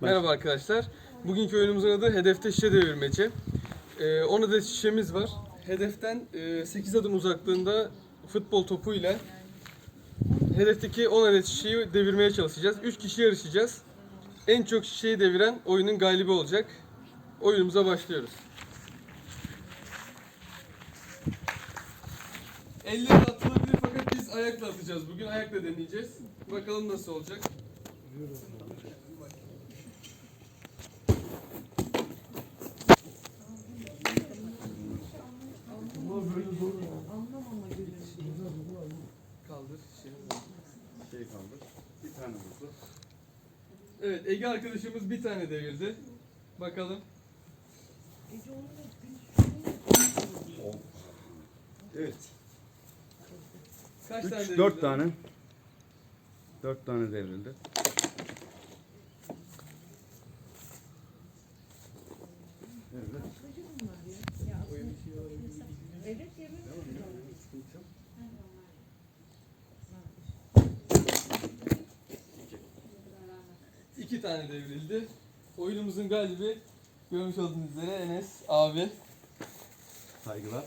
Merhaba arkadaşlar. Bugünkü oyunumuzun adı Hedefte Şişe Devirmeci. Ee, 10 adet şişemiz var. Hedeften e, 8 adım uzaklığında futbol topuyla hedefteki 10 adet şişeyi devirmeye çalışacağız. 3 kişi yarışacağız. En çok şişeyi deviren oyunun galibi olacak. Oyunumuza başlıyoruz. Elle atılabilir fakat biz ayakla atacağız. Bugün ayakla deneyeceğiz. Bakalım nasıl olacak. Kaldır. Şey. Kaldı. Bir tane vurdu. Evet Ege arkadaşımız bir tane devirdi. Bakalım. Evet. Kaç tane 3 devirdi? 4 tane. 4 tane devrildi. İki tane devrildi. Oyunumuzun galibi görmüş olduğunuz üzere Enes abi. Saygılar.